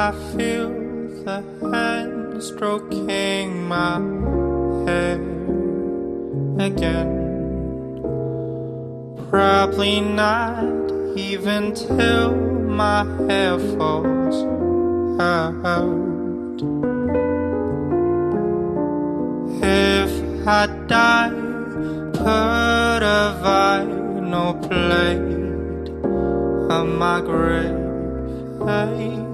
I feel the hand stroking my hair again. Probably not even till my hair falls out. If I die, put a vinyl plate on my grave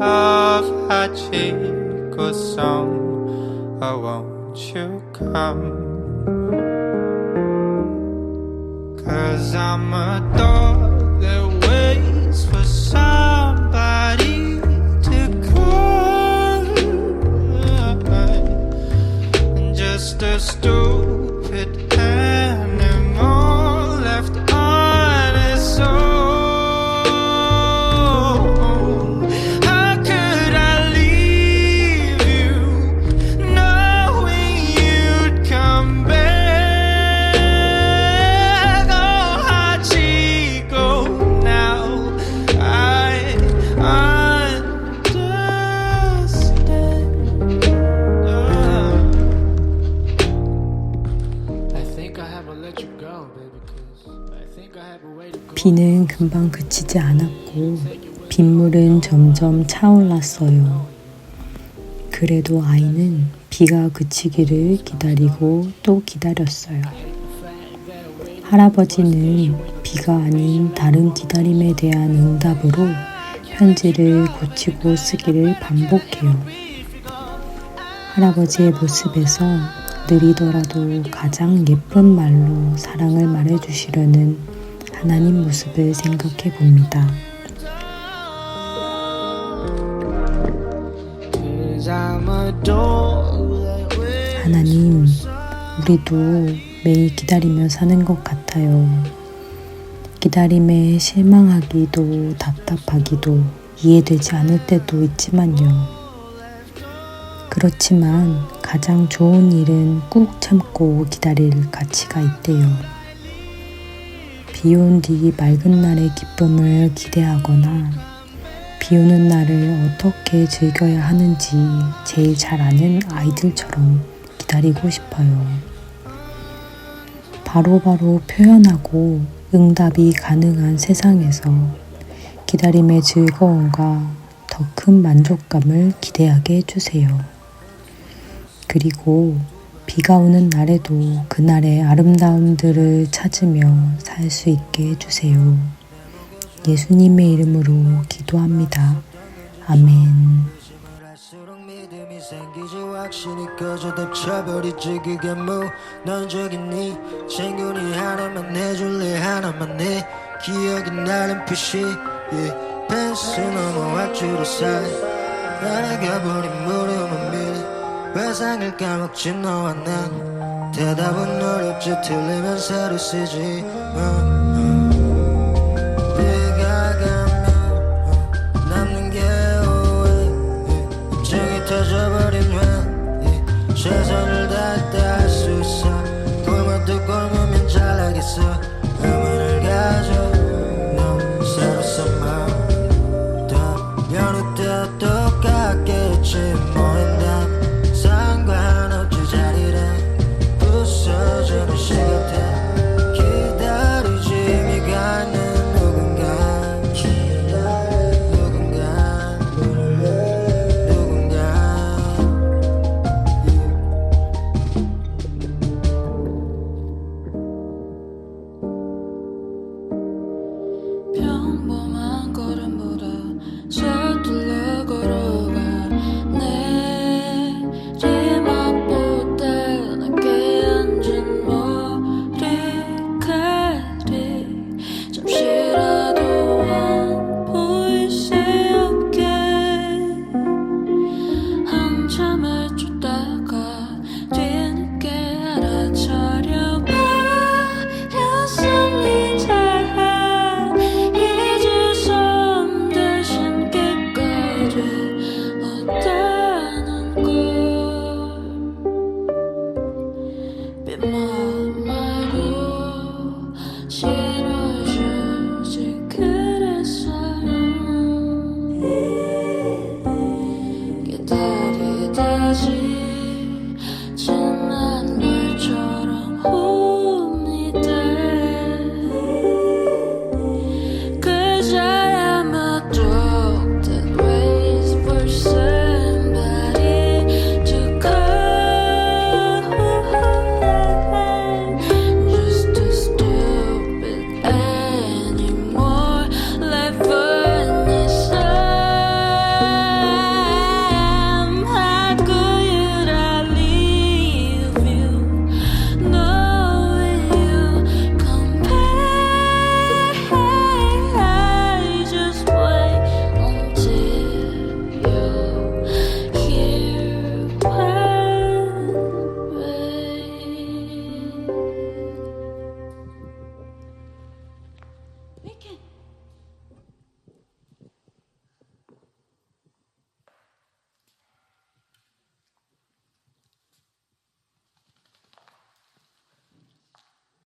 of Hachiko's song. Oh, won't you come? Cause I'm a dog that waits for somebody to come. Just a stupid 비는 금방 그치지 않았고 빗물은 점점 차올랐어요. 그래도 아이는 비가 그치기를 기다리고 또 기다렸어요. 할아버지는 비가 아닌 다른 기다림에 대한 응답으로 편지를 고치고 쓰기를 반복해요. 할아버지의 모습에서 느리더라도 가장 예쁜 말로 사랑을 말해주시려는 하나님 모습을 생각해 봅니다. 하나님, 우리도 매일 기다리며 사는 것 같아요. 기다림에 실망하기도 답답하기도 이해되지 않을 때도 있지만요. 그렇지만 가장 좋은 일은 꾹 참고 기다릴 가치가 있대요. 비 온 뒤 맑은 날의 기쁨을 기대하거나 비 오는 날을 어떻게 즐겨야 하는지 제일 잘 아는 아이들처럼 기다리고 싶어요. 바로바로 표현하고 응답이 가능한 세상에서 기다림의 즐거움과 더 큰 만족감을 기대하게 해주세요. 그리고 비가 오는 날에도 그날의 아름다움들을 찾으며 살 수 있게 해주세요. 예수님의 이름으로 기도합니다. 아멘. 생기지 확신이 커져 덮쳐버리지 그게 무넌적이니 친구니 하나만 해줄래 하나만 해 기억이 나는 표시. 펜스 넘어 앞주로 쌓여 날아가버린 무릎 외상을 까먹지 너와 난 대답은 어렵지 틀리면 새로 쓰지. 네가 가면 남는 게 후회 정이 터져버린 왜 세상을 평범한 걸음보다